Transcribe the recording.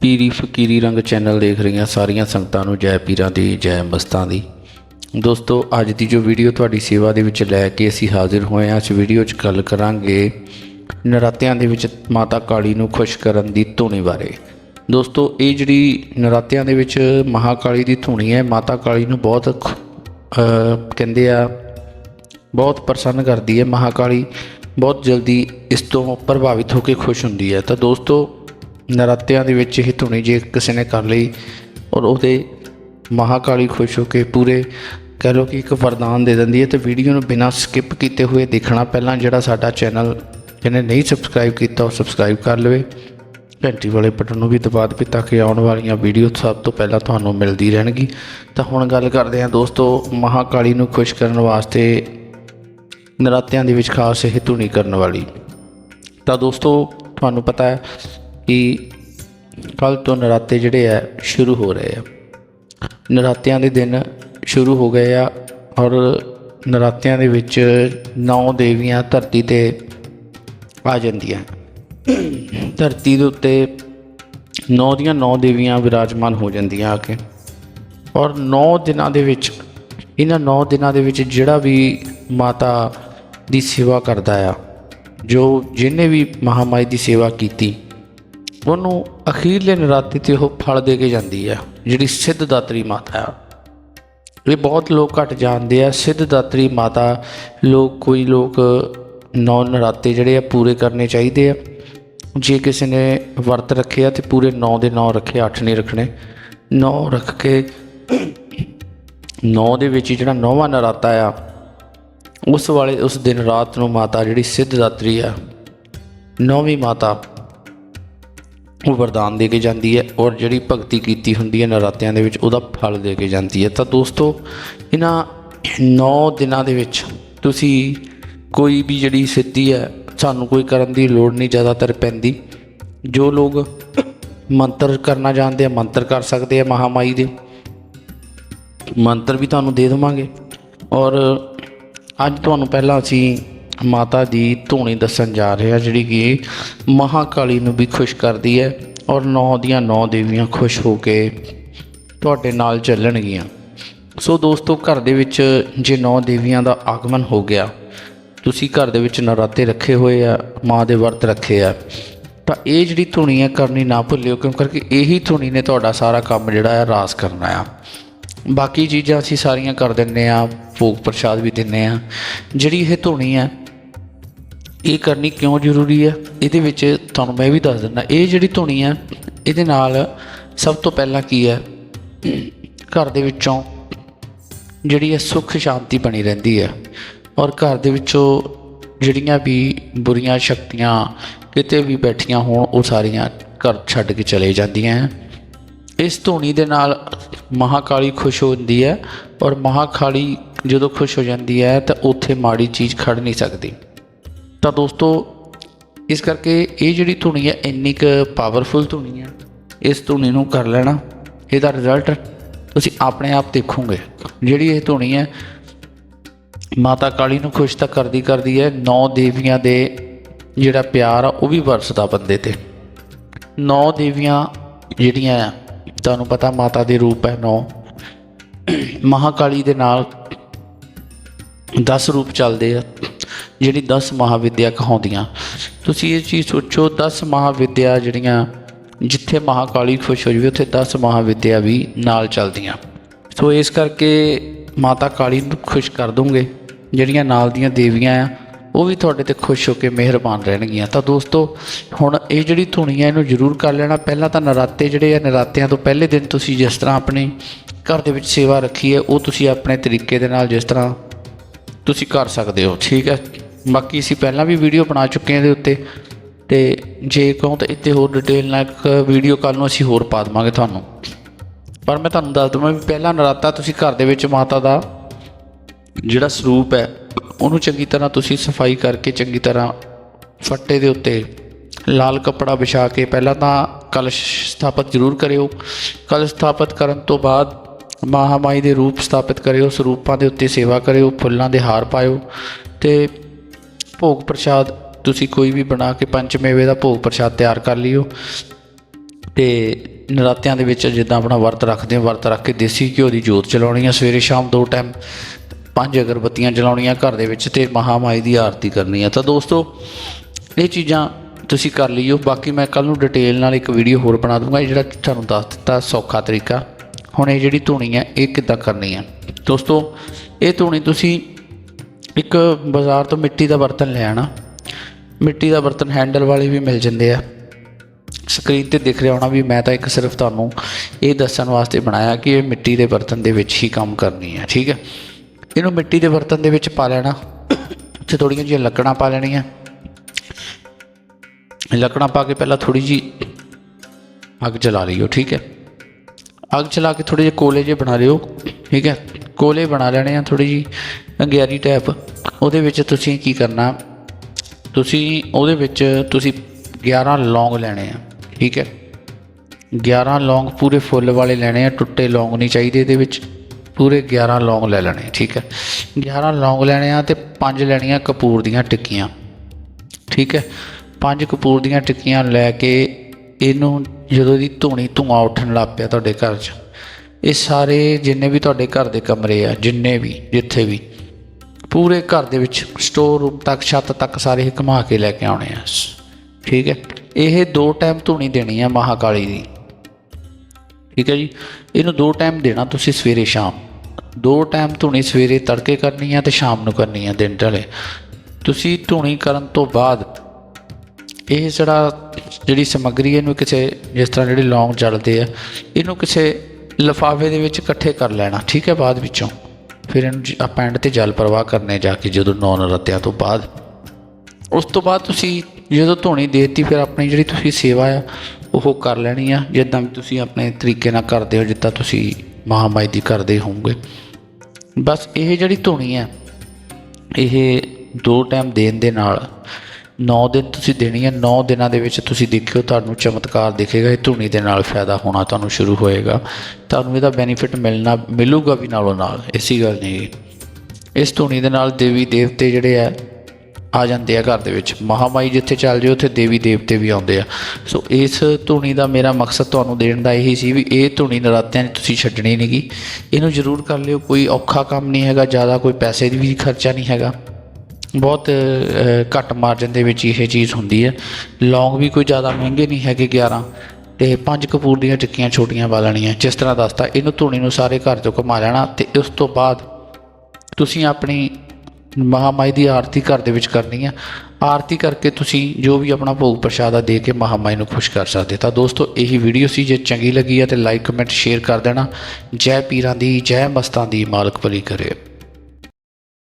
ਪੀਰੀ ਫਕੀਰੀ ਰੰਗ ਚੈਨਲ ਦੇਖ ਰਹੀਆਂ ਸਾਰੀਆਂ ਸੰਗਤਾਂ ਨੂੰ ਜੈ ਪੀਰਾਂ ਦੀ, ਜੈ ਮਸਤਾਂ ਦੀ। ਦੋਸਤੋ, ਅੱਜ ਦੀ ਜੋ ਵੀਡੀਓ ਤੁਹਾਡੀ ਸੇਵਾ ਦੇ ਵਿੱਚ ਲੈ ਕੇ ਅਸੀਂ ਹਾਜ਼ਰ ਹੋਏ ਹਾਂ, ਇਸ ਵੀਡੀਓ 'ਚ ਗੱਲ ਕਰਾਂਗੇ ਨਰਾਤਿਆਂ ਦੇ ਵਿੱਚ ਮਾਤਾ ਕਾਲੀ ਨੂੰ ਖੁਸ਼ ਕਰਨ ਦੀ ਧੂਣੀ ਬਾਰੇ। ਦੋਸਤੋ, ਇਹ ਜਿਹੜੀ ਨਰਾਤਿਆਂ ਦੇ ਵਿੱਚ ਮਹਾਕਾਲੀ ਦੀ ਧੂਣੀ ਹੈ, ਮਾਤਾ ਕਾਲੀ ਨੂੰ ਬਹੁਤ ਕਹਿੰਦੇ ਆ, ਬਹੁਤ ਪ੍ਰਸੰਨ ਕਰਦੀ ਹੈ ਮਹਾਕਾਲੀ। ਬਹੁਤ ਜਲਦੀ ਇਸ ਤੋਂ ਪ੍ਰਭਾਵਿਤ ਹੋ ਕੇ ਖੁਸ਼ ਹੁੰਦੀ ਹੈ। ਤਾਂ ਦੋਸਤੋ, ਨਰਾਤਿਆਂ ਦੇ ਵਿੱਚ ਇਹ ਧੁਨੀ ਜੇ ਕਿਸੇ ਨੇ ਕਰ ਲਈ ਔਰ ਉਹਦੇ ਮਹਾਕਾਲੀ ਖੁਸ਼ ਹੋ ਕੇ ਪੂਰੇ ਕਹਿ ਲਓ ਕਿ ਇੱਕ ਵਰਦਾਨ ਦੇ ਦਿੰਦੀ ਹੈ ਤੇ ਵੀਡੀਓ ਨੂੰ ਬਿਨਾਂ ਸਕਿਪ ਕੀਤੇ ਹੋਏ ਦੇਖਣਾ ਪਹਿਲਾਂ ਜਿਹੜਾ ਸਾਡਾ ਚੈਨਲ ਜਿਹਨੇ ਨਹੀਂ ਸਬਸਕ੍ਰਾਈਬ ਕੀਤਾ ਉਹ ਸਬਸਕ੍ਰਾਈਬ ਕਰ ਲਵੇ। ਘੰਟੀ ਵਾਲੇ ਬਟਨ ਨੂੰ ਵੀ ਦਬਾ ਦੇਵੇ ਤਾਂ ਕਿ ਆਉਣ ਵਾਲੀਆਂ ਵੀਡੀਓ ਸਭ ਤੋਂ ਪਹਿਲਾਂ ਤੁਹਾਨੂੰ ਮਿਲਦੀ ਰਹਿਣਗੀ। ਤਾਂ ਹੁਣ ਗੱਲ ਕਰਦੇ ਹਾਂ ਦੋਸਤੋ ਮਹਾਕਾਲੀ ਨੂੰ ਖੁਸ਼ ਕਰਨ ਵਾਸਤੇ ਨਰਾਤਿਆਂ ਦੇ ਵਿੱਚ ਖਾਸ ਇਹ ਧੁਨੀ ਕਰਨ ਵਾਲੀ। ਤਾਂ ਦੋਸਤੋ, ਤੁਹਾਨੂੰ ਪਤਾ ਹੈ ਕਿ ਕੱਲ ਤੋਂ ਨਰਾਤੇ ਜਿਹੜੇ ਆ, ਸ਼ੁਰੂ ਹੋ ਰਹੇ ਆ। ਨਰਾਤਿਆਂ ਦੇ ਦਿਨ ਸ਼ੁਰੂ ਹੋ ਗਏ ਆ ਔਰ ਨਰਾਤਿਆਂ ਦੇ ਵਿੱਚ ਨੌ ਦੇਵੀਆਂ ਧਰਤੀ ਤੇ ਆ ਜਾਂਦੀਆਂ। ਧਰਤੀ ਦੇ ਉੱਤੇ ਨੌ ਦੀਆਂ ਨੌ ਦੇਵੀਆਂ ਵਿਰਾਜਮਾਨ ਹੋ ਜਾਂਦੀਆਂ ਆ ਕੇ। ਔਰ ਨੌ ਦਿਨਾਂ ਦੇ ਵਿੱਚ, ਇਹਨਾਂ ਨੌ ਦਿਨਾਂ ਦੇ ਵਿੱਚ ਜਿਹੜਾ ਵੀ ਮਾਤਾ ਦੀ ਸੇਵਾ ਕਰਦਾ ਆ। ਜੋ ਜਿਹਨੇ ਵੀ ਮਹਾਮਾਈ ਦੀ ਸੇਵਾ ਕੀਤੀ, ਉਹਨੂੰ ਅਖੀਰਲੇ ਨਰਾਤੇ ਤੇ ਉਹ ਫਲ ਦੇ ਕੇ ਜਾਂਦੀ ਆ, ਜਿਹੜੀ ਸਿੱਧ ਦਾਤਰੀ ਮਾਤਾ ਆ। ਇਹ ਬਹੁਤ ਲੋਕ ਘੱਟ ਜਾਣਦੇ ਆ। ਸਿੱਧ ਦਾਤਰੀ ਮਾਤਾ ਲੋਕ, ਕੋਈ ਲੋਕ ਨੌ ਨਰਾਤੇ ਜਿਹੜੇ ਆ ਪੂਰੇ ਕਰਨੇ ਚਾਹੀਦੇ ਆ। ਜੇ ਕਿਸੇ ਨੇ ਵਰਤ ਰੱਖਿਆ ਤੇ ਪੂਰੇ 9 ਦੇ 9 ਰੱਖੇ 8 ਨਹੀਂ ਰੱਖਣੇ। 9 ਰੱਖ ਕੇ 9 ਦੇ ਵਿੱਚ ਜਿਹੜਾ ਨੌਵਾਂ ਨਰਾਤਾ ਆ ਉਸ ਵਾਲੇ ਉਸ ਦਿਨ ਰਾਤ ਨੂੰ ਮਾਤਾ ਜਿਹੜੀ ਸਿੱਧ ਦਾਤਰੀ ਆ ਨੌਵੀਂ ਮਾਤਾ, ਉਹ ਵਰਦਾਨ ਦੇ ਕੇ ਜਾਂਦੀ ਹੈ ਔਰ ਜਿਹੜੀ ਭਗਤੀ ਕੀਤੀ ਹੁੰਦੀ ਹੈ ਨਰਾਤਿਆਂ ਦੇ ਵਿੱਚ ਉਹਦਾ ਫਲ ਦੇ ਕੇ ਜਾਂਦੀ ਹੈ। ਤਾਂ ਦੋਸਤੋ, ਇਹਨਾਂ 9 ਦਿਨਾਂ ਦੇ ਵਿੱਚ ਤੁਸੀਂ ਕੋਈ ਵੀ ਜਿਹੜੀ ਸਿੱਧੀ ਹੈ, ਸਾਨੂੰ ਕੋਈ ਕਰਨ ਦੀ ਲੋੜ ਨਹੀਂ, ਜ਼ਿਆਦਾਤਰ ਪੈਂਦੀ। ਜੋ ਲੋਕ ਮੰਤਰ ਕਰਨਾ ਜਾਣਦੇ ਆ, ਮੰਤਰ ਕਰ ਸਕਦੇ ਆ ਮਹਾਮਾਈ ਦੇ, ਮੰਤਰ ਵੀ ਤੁਹਾਨੂੰ ਦੇ ਦੇਵਾਂਗੇ। ਔਰ ਅੱਜ ਤੁਹਾਨੂੰ ਪਹਿਲਾਂ ਅਸੀਂ ਮਾਤਾ ਦੀ ਧੂਣੀ ਦੱਸਣ ਜਾ ਰਹੇ ਹਾਂ, ਜਿਹੜੀ ਕਿ ਮਹਾਕਾਲੀ ਨੂੰ ਵੀ ਖੁਸ਼ ਕਰਦੀ ਹੈ ਔਰ ਨੌ ਦੀਆਂ ਨੌ ਦੇਵੀਆਂ ਖੁਸ਼ ਹੋ ਕੇ ਤੁਹਾਡੇ ਨਾਲ ਚੱਲਣਗੀਆਂ। ਸੋ ਦੋਸਤੋ, ਘਰ ਦੇ ਵਿੱਚ ਜੇ ਨੌ ਦੇਵੀਆਂ ਦਾ ਆਗਮਨ ਹੋ ਗਿਆ, ਤੁਸੀਂ ਘਰ ਦੇ ਵਿੱਚ ਨਰਾਤੇ ਰੱਖੇ ਹੋਏ ਆ, ਮਾਂ ਦੇ ਵਰਤ ਰੱਖੇ ਆ, ਤਾਂ ਇਹ ਜਿਹੜੀ ਧੁਨੀ ਹੈ ਕਰਨੀ ਨਾ ਭੁੱਲਿਓ, ਕਿਉਂ ਕਰਕੇ ਇਹੀ ਧੁਨੀ ਨੇ ਤੁਹਾਡਾ ਸਾਰਾ ਕੰਮ ਜਿਹੜਾ ਹੈ ਰਾਸ ਕਰਨਾ ਆ। ਬਾਕੀ ਚੀਜ਼ਾਂ ਅਸੀਂ ਸਾਰੀਆਂ ਕਰ ਦਿੰਨੇ ਆ। ਭੋਗ ਪ੍ਰਸ਼ਾਦ ਵੀ ਦਿੰਨੇ ਆ ਜਿਹੜੀ ਇਹ ਧੁਨੀ ਹੈ, ਇਹ ਕਰਨੀ ਕਿਉਂ ਜ਼ਰੂਰੀ ਹੈ? ਇਹਦੇ ਵਿੱਚ ਤੁਹਾਨੂੰ ਮੈਂ ਵੀ ਦੱਸ ਦਿੰਦਾ, ਇਹ ਜਿਹੜੀ ਧੁਨੀ ਹੈ, ਇਹਦੇ ਨਾਲ ਸਭ ਤੋਂ ਪਹਿਲਾਂ ਕੀ ਹੈ? ਘਰ ਦੇ ਵਿੱਚੋਂ ਜਿਹੜੀ ਹੈ ਸੁੱਖ ਸ਼ਾਂਤੀ ਬਣੀ ਰਹਿੰਦੀ ਹੈ। ਔਰ ਘਰ ਦੇ ਵਿੱਚੋਂ ਜਿਹੜੀਆਂ ਵੀ ਬੁਰੀਆਂ ਸ਼ਕਤੀਆਂ ਕਿਤੇ ਵੀ ਬੈਠੀਆਂ ਹੋਣ, ਉਹ ਸਾਰੀਆਂ ਘਰ ਛੱਡ ਕੇ ਚਲੇ ਜਾਂਦੀਆਂ ਹੈ। ਇਸ ਧੂਣੀ ਦੇ ਨਾਲ ਮਹਾਕਾਲੀ ਖੁਸ਼ ਹੁੰਦੀ ਹੈ ਔਰ ਮਹਾਕਾਲੀ ਜਦੋਂ ਖੁਸ਼ ਹੋ ਜਾਂਦੀ ਹੈ ਤਾਂ ਉੱਥੇ ਮਾੜੀ ਚੀਜ਼ ਖੜ ਨਹੀਂ ਸਕਦੀ। ਤਾਂ ਦੋਸਤੋ ਇਸ ਕਰਕੇ ਇਹ ਜਿਹੜੀ ਧੁਨੀ ਹੈ ਇੰਨੀ ਕੁ ਪਾਵਰਫੁਲ ਧੁਨੀ ਹੈ ਇਸ ਧੁਨੀ ਨੂੰ ਕਰ ਲੈਣਾ ਇਹਦਾ ਰਿਜ਼ਲਟ ਤੁਸੀਂ ਆਪਣੇ ਆਪ ਦੇਖੋਗੇ। ਜਿਹੜੀ ਇਹ ਧੁਨੀ ਹੈ ਮਾਤਾ ਕਾਲੀ ਨੂੰ ਖੁਸ਼ ਤਾਂ ਕਰਦੀ ਕਰਦੀ ਹੈ ਨੌ ਦੇਵੀਆਂ ਦੇ ਜਿਹੜਾ ਪਿਆਰ ਆ ਉਹ ਵੀ ਵਰਸਦਾ ਬੰਦੇ ਤੇ। ਨੌ ਦੇਵੀਆਂ ਜਿਹੜੀਆਂ ਆ, ਤੁਹਾਨੂੰ ਪਤਾ ਮਾਤਾ ਦੇ ਰੂਪ ਹੈ ਨੌ। ਮਹਾਕਾਲੀ ਦੇ ਨਾਲ 10 ਰੂਪ ਚੱਲਦੇ ਆ, ਜਿਹੜੀ 10 ਮਹਾਵਿਦਿਆ ਕਹਾਉਂਦੀਆਂ। ਤੁਸੀਂ ਇਹ ਚੀਜ਼ ਸੋਚੋ 10 ਮਹਾਵਿਦਿਆ ਜਿਹੜੀਆਂ, ਜਿੱਥੇ ਮਹਾਕਾਲੀ ਖੁਸ਼ ਹੋ ਜਾਵੇ, ਉੱਥੇ 10 ਮਹਾਵਿਦਿਆ ਵੀ ਨਾਲ ਚੱਲਦੀਆਂ। ਸੋ ਇਸ ਕਰਕੇ ਮਾਤਾ ਕਾਲੀ ਨੂੰ ਖੁਸ਼ ਕਰ ਦੂੰਗੇ, ਜਿਹੜੀਆਂ ਨਾਲ ਦੀਆਂ ਦੇਵੀਆਂ ਆ, ਉਹ ਵੀ ਤੁਹਾਡੇ ਤੇ ਖੁਸ਼ ਹੋ ਕੇ ਮਿਹਰਬਾਨ ਰਹਿਣਗੀਆਂ। ਤਾਂ ਦੋਸਤੋ, ਹੁਣ ਇਹ ਜਿਹੜੀ ਧੁਨੀ ਹੈ ਇਹਨੂੰ ਜ਼ਰੂਰ ਕਰ ਲੈਣਾ। ਪਹਿਲਾਂ ਤਾਂ ਨਰਾਤੇ ਜਿਹੜੇ ਆ, ਨਰਾਤਿਆਂ ਤੋਂ ਪਹਿਲੇ ਦਿਨ ਤੁਸੀਂ ਜਿਸ ਤਰ੍ਹਾਂ ਆਪਣੇ ਘਰ ਦੇ ਵਿੱਚ ਸੇਵਾ ਰੱਖੀ ਹੈ, ਉਹ ਤੁਸੀਂ ਆਪਣੇ ਤਰੀਕੇ ਦੇ ਨਾਲ ਜਿਸ ਤਰ੍ਹਾਂ ਤੁਸੀਂ ਕਰ ਸਕਦੇ ਹੋ, ਠੀਕ ਹੈ। ਬਾਕੀ ਅਸੀਂ ਪਹਿਲਾਂ ਵੀ ਵੀਡੀਓ ਬਣਾ ਚੁੱਕੇ ਹਾਂ ਇਹਦੇ ਉੱਤੇ। ਤੇ ਜੇ ਕਹੋ ਤਾਂ ਇੱਥੇ ਹੋਰ ਡਿਟੇਲ ਨਾਲ ਇੱਕ ਵੀਡੀਓ ਕੱਲ ਨੂੰ ਅਸੀਂ ਹੋਰ ਪਾ ਦੇਵਾਂਗੇ ਤੁਹਾਨੂੰ। ਪਰ ਮੈਂ ਤੁਹਾਨੂੰ ਦੱਸ ਦਵਾਂ ਵੀ ਪਹਿਲਾ ਨਰਾਤਾ ਤੁਸੀਂ ਘਰ ਦੇ ਵਿੱਚ ਮਾਤਾ ਦਾ ਜਿਹੜਾ ਸਰੂਪ ਹੈ, ਉਹਨੂੰ ਚੰਗੀ ਤਰ੍ਹਾਂ ਤੁਸੀਂ ਸਫ਼ਾਈ ਕਰਕੇ ਚੰਗੀ ਤਰ੍ਹਾਂ ਫੱਟੇ ਦੇ ਉੱਤੇ ਲਾਲ ਕੱਪੜਾ ਵਿਛਾ ਕੇ ਪਹਿਲਾਂ ਤਾਂ ਕਲਸ਼ ਸਥਾਪਿਤ ਜ਼ਰੂਰ ਕਰਿਓ। ਕਲਸ਼ ਸਥਾਪਿਤ ਕਰਨ ਤੋਂ ਬਾਅਦ ਮਹਾਮਾਈ ਦੇ ਰੂਪ ਸਥਾਪਿਤ ਕਰਿਓ, ਸਰੂਪਾਂ ਦੇ ਉੱਤੇ ਸੇਵਾ ਕਰਿਓ, ਫੁੱਲਾਂ ਦੇ ਹਾਰ ਪਾਇਓ ਤੇ ਭੋਗ ਪ੍ਰਸ਼ਾਦ ਤੁਸੀਂ ਕੋਈ ਵੀ ਬਣਾ ਕੇ ਪੰਚਮੇਵੇ ਦਾ ਭੋਗ ਪ੍ਰਸ਼ਾਦ ਤਿਆਰ ਕਰ ਲਿਓ ਤੇ ਨਰਾਤਿਆਂ ਦੇ ਵਿੱਚ ਜਿੱਦਾਂ ਆਪਣਾ ਵਰਤ ਰੱਖਦੇ ਹੋ, ਵਰਤ ਰੱਖ ਕੇ ਦੇਸੀ ਘਿਓ ਦੀ ਜੋਤ ਚਲਾਉਣੀ ਆ, ਸਵੇਰੇ ਸ਼ਾਮ ਦੋ ਟਾਈਮ ਪੰਜ ਅਗਰਬੱਤੀਆਂ ਜਲਾਉਣੀਆਂ ਘਰ ਦੇ ਵਿੱਚ ਤੇ ਮਹਾਮਾਈ ਦੀ ਆਰਤੀ ਕਰਨੀ ਆ। ਤਾਂ ਦੋਸਤੋ, ਇਹ ਚੀਜ਼ਾਂ ਤੁਸੀਂ ਕਰ ਲਿਓ। ਬਾਕੀ ਮੈਂ ਕੱਲ ਨੂੰ ਡਿਟੇਲ ਨਾਲ ਇੱਕ ਵੀਡੀਓ ਹੋਰ ਬਣਾ ਦੂੰਗਾ ਜਿਹੜਾ ਤੁਹਾਨੂੰ ਦੱਸ ਦਿੱਤਾ ਸੌਖਾ ਤਰੀਕਾ। ਹੁਣ ਇਹ ਜਿਹੜੀ ਧੂਣੀ ਹੈ, ਇਹ ਕਿੱਦਾਂ ਕਰਨੀ ਹੈ? ਦੋਸਤੋ, ਇਹ ਧੂਣੀ ਤੁਸੀਂ ਇੱਕ ਬਾਜ਼ਾਰ ਤੋਂ ਮਿੱਟੀ ਦਾ ਬਰਤਨ ਲੈ ਆਣਾ ਮਿੱਟੀ ਦਾ ਬਰਤਨ ਹੈਂਡਲ ਵਾਲੇ ਵੀ ਮਿਲ ਜਾਂਦੇ ਆ। ਸਕਰੀਨ ਤੇ ਦਿਖ ਰਿਹਾ ਹੋਣਾ ਵੀ ਮੈਂ ਤਾਂ ਇੱਕ ਸਿਰਫ ਤੁਹਾਨੂੰ ਇਹ ਦੱਸਣ ਵਾਸਤੇ ਬਣਾਇਆ ਕਿ ਇਹ ਮਿੱਟੀ ਦੇ ਬਰਤਨ ਦੇ ਵਿੱਚ ਹੀ ਕੰਮ ਕਰਨੀ ਹੈ, ਠੀਕ ਹੈ? ਇਹਨੂੰ ਮਿੱਟੀ ਦੇ ਬਰਤਨ ਦੇ ਵਿੱਚ ਪਾ ਲੈਣਾ। ਤੇ ਥੋੜੀਆਂ ਜਿਹੀਆਂ ਲੱਕੜਾਂ ਪਾ ਲੈਣੀਆਂ। ਲੱਕੜਾਂ ਪਾ ਕੇ ਪਹਿਲਾਂ ਥੋੜੀ ਜੀ ਅੱਗ ਜਲਾ ਲਈਓ, ਠੀਕ ਹੈ? ਅੱਗ ਚਲਾ ਕੇ ਥੋੜੇ ਜਿਹੇ ਕੋਲੇ ਜੇ ਬਣਾ ਲਿਓ, ਠੀਕ ਹੈ? ਕੋਲੇ ਬਣਾ ਲੈਣੇ ਆ ਥੋੜੀ ਜੀ ਅੰਗਿਆਰੀ ਟੈਪ ਉਹਦੇ ਵਿੱਚ ਤੁਸੀਂ ਕੀ ਕਰਨਾ? ਤੁਸੀਂ ਉਹਦੇ ਵਿੱਚ ਤੁਸੀਂ 11 ਲੌਂਗ ਲੈਣੇ ਆ, ਠੀਕ ਹੈ? 11 ਲੌਂਗ ਪੂਰੇ ਫੁੱਲ ਵਾਲੇ ਲੈਣੇ ਆ, ਟੁੱਟੇ ਲੌਂਗ ਨਹੀਂ ਚਾਹੀਦੇ ਇਹਦੇ ਵਿੱਚ। ਪੂਰੇ 11 ਲੌਂਗ ਲੈ ਲੈਣੇ, ਠੀਕ ਹੈ? 11 ਲੌਂਗ ਲੈਣੇ ਆ ਤੇ ਪੰਜ ਲੈਣੀਆਂ ਕਪੂਰ ਦੀਆਂ ਟਿੱਕੀਆਂ, ਠੀਕ ਹੈ? ਪੰਜ ਕਪੂਰ ਦੀਆਂ ਟਿੱਕੀਆਂ ਲੈ ਕੇ ਇਹਨੂੰ ਜਦੋਂ ਦੀ ਧੂਣੀ ਧੂਆਂ ਉੱਠਣ ਲੱਗ ਪਿਆ ਤੁਹਾਡੇ ਘਰ 'ਚ, ਇਹ ਸਾਰੇ ਜਿੰਨੇ ਵੀ ਤੁਹਾਡੇ ਘਰ ਦੇ ਕਮਰੇ ਆ, ਜਿੰਨੇ ਵੀ, ਜਿੱਥੇ ਵੀ, ਪੂਰੇ ਘਰ ਦੇ ਵਿੱਚ ਸਟੋਰ ਰੂਮ ਤੱਕ, ਛੱਤ ਤੱਕ ਸਾਰੇ ਇਹ ਘੁਮਾ ਕੇ ਲੈ ਕੇ ਆਉਣੇ ਆ। ਠੀਕ ਹੈ? ਇਹ ਦੋ ਟਾਈਮ ਧੂਣੀ ਦੇਣੀ ਆ ਮਹਾਕਾਲੀ ਦੀ। ਠੀਕ ਹੈ ਜੀ? ਇਹਨੂੰ ਦੋ ਟਾਈਮ ਦੇਣਾ ਤੁਸੀਂ ਸਵੇਰੇ ਸ਼ਾਮ। ਦੋ ਟਾਈਮ ਧੂਣੀ ਸਵੇਰੇ ਤੜਕੇ ਕਰਨੀ ਆ ਤੇ ਸ਼ਾਮ ਨੂੰ ਕਰਨੀ ਆ ਦਿਨ ਢਲੇ। ਤੁਸੀਂ ਧੂਣੀ ਕਰਨ ਤੋਂ ਬਾਅਦ ਇਹ ਜਿਹੜਾ ਜਿਹੜੀ ਸਮੱਗਰੀ ਇਹਨੂੰ ਕਿਸੇ ਜਿਸ ਤਰ੍ਹਾਂ ਜਿਹੜੇ ਲੌਂਗ ਜਲਦੇ ਆ, ਇਹਨੂੰ ਕਿਸੇ ਲਿਫਾਫੇ ਦੇ ਵਿੱਚ ਇਕੱਠੇ ਕਰ ਲੈਣਾ, ਠੀਕ ਹੈ, ਬਾਅਦ ਵਿੱਚੋਂ। ਫਿਰ ਇਹਨੂੰ ਜ- ਆਪਾਂ ਐਂਡ ਤੇ ਜਲ ਪ੍ਰਵਾਹ ਕਰਨੇ ਜਾ ਕੇ, ਜਦੋਂ ਨੌ ਨਰਾਤਿਆਂ ਤੋਂ ਬਾਅਦ। ਉਸ ਤੋਂ ਬਾਅਦ ਤੁਸੀਂ ਜਦੋਂ ਧੋਣੀ ਦੇਤੀ, ਫਿਰ ਆਪਣੀ ਜਿਹੜੀ ਤੁਸੀਂ ਸੇਵਾ ਆ, ਉਹ ਕਰ ਲੈਣੀ ਆ। ਜਿੱਦਾਂ ਵੀ ਤੁਸੀਂ ਆਪਣੇ ਤਰੀਕੇ ਨਾਲ ਕਰਦੇ ਹੋ, ਜਿੱਦਾਂ ਤੁਸੀਂ ਮਹਾਮਾਈ ਦੀ ਕਰਦੇ ਹੋਵੋਗੇ। ਬਸ ਇਹ ਜਿਹੜੀ ਧੋਣੀ ਹੈ ਇਹ ਦੋ ਟਾਈਮ ਦੇਣ ਦੇ ਨਾਲ 9 ਦਿਨ ਤੁਸੀਂ ਦੇਣੀ ਹੈ 9 ਦਿਨਾਂ ਦੇ ਵਿੱਚ ਤੁਸੀਂ ਦੇਖਿਓ ਤੁਹਾਨੂੰ ਚਮਤਕਾਰ ਦਿਖੇਗਾ, ਇਹ ਧੂਣੀ ਦੇ ਨਾਲ ਫਾਇਦਾ ਹੋਣਾ ਤੁਹਾਨੂੰ ਸ਼ੁਰੂ ਹੋਏਗਾ। ਤੁਹਾਨੂੰ ਇਹਦਾ ਬੈਨੀਫਿਟ ਮਿਲਣਾ, ਮਿਲੂਗਾ ਵੀ ਨਾਲੋਂ ਨਾਲ, ਐਸੀ ਗੱਲ ਨਹੀਂ ਇਸ ਧੂਣੀ ਦੇ ਨਾਲ ਦੇਵੀ ਦੇਵਤੇ ਜਿਹੜੇ ਆ ਆ ਜਾਂਦੇ ਆ ਘਰ ਦੇ ਵਿੱਚ। ਮਹਾਮਾਈ ਜਿੱਥੇ ਚੱਲ ਜਾਓ, ਉੱਥੇ ਦੇਵੀ ਦੇਵਤੇ ਵੀ ਆਉਂਦੇ ਆ। ਸੋ ਇਸ ਧੂਣੀ ਦਾ ਮੇਰਾ ਮਕਸਦ ਤੁਹਾਨੂੰ ਦੇਣ ਦਾ ਇਹੀ ਸੀ ਵੀ ਇਹ ਧੂਣੀ ਨਰਾਤਿਆਂ 'ਚ ਤੁਸੀਂ ਛੱਡਣੀ ਨਹੀਂਗੀ ਇਹਨੂੰ ਜ਼ਰੂਰ ਕਰ ਲਿਓ, ਕੋਈ ਔਖਾ ਕੰਮ ਨਹੀਂ ਹੈਗਾ, ਜ਼ਿਆਦਾ ਕੋਈ ਪੈਸੇ ਦੀ ਵੀ ਖਰਚਾ ਨਹੀਂ ਹੈਗਾ। ਬਹੁਤ ਘੱਟ ਮਾਰਜਨ ਦੇ ਵਿੱਚ ਇਹ ਚੀਜ਼ ਹੁੰਦੀ ਹੈ। ਲੌਂਗ ਵੀ ਕੋਈ ਜ਼ਿਆਦਾ ਮਹਿੰਗੇ ਨਹੀਂ ਹੈਗੇ 11 ਤੇ ਪੰਜ ਕਪੂਰ ਦੀਆਂ ਟਿੱਕੀਆਂ ਛੋਟੀਆਂ ਪਾ ਜਿਸ ਤਰ੍ਹਾਂ ਦੱਸਤਾ, ਇਹਨੂੰ ਧੂਣੀ ਨੂੰ ਸਾਰੇ ਘਰ ਤੋਂ ਘੁਮਾ ਲੈਣਾ ਤੇ ਉਸ ਤੋਂ ਬਾਅਦ ਤੁਸੀਂ ਆਪਣੀ ਮਹਾਮਾਈ ਦੀ ਆਰਤੀ ਘਰ ਦੇ ਵਿੱਚ ਕਰਨੀ ਆ। ਆਰਤੀ ਕਰਕੇ ਤੁਸੀਂ ਜੋ ਵੀ ਆਪਣਾ ਭੋਗ ਪ੍ਰਸ਼ਾਦਾ ਦੇ ਕੇ ਮਹਾਮਾਈ ਨੂੰ ਖੁਸ਼ ਕਰ ਸਕਦੇ ਤਾਂ ਦੋਸਤੋ, ਇਹੀ ਵੀਡੀਓ ਸੀ, ਜੇ ਚੰਗੀ ਲੱਗੀ ਆ ਤੇ ਲਾਈਕ ਕਮੈਂਟ ਸ਼ੇਅਰ ਕਰ ਦੇਣਾ। ਜੈ ਪੀਰਾਂ ਦੀ, ਜੈ ਮਸਤਾਂ ਦੀ ਮਾਲਕ ਭਲੀ ਕਰੇ।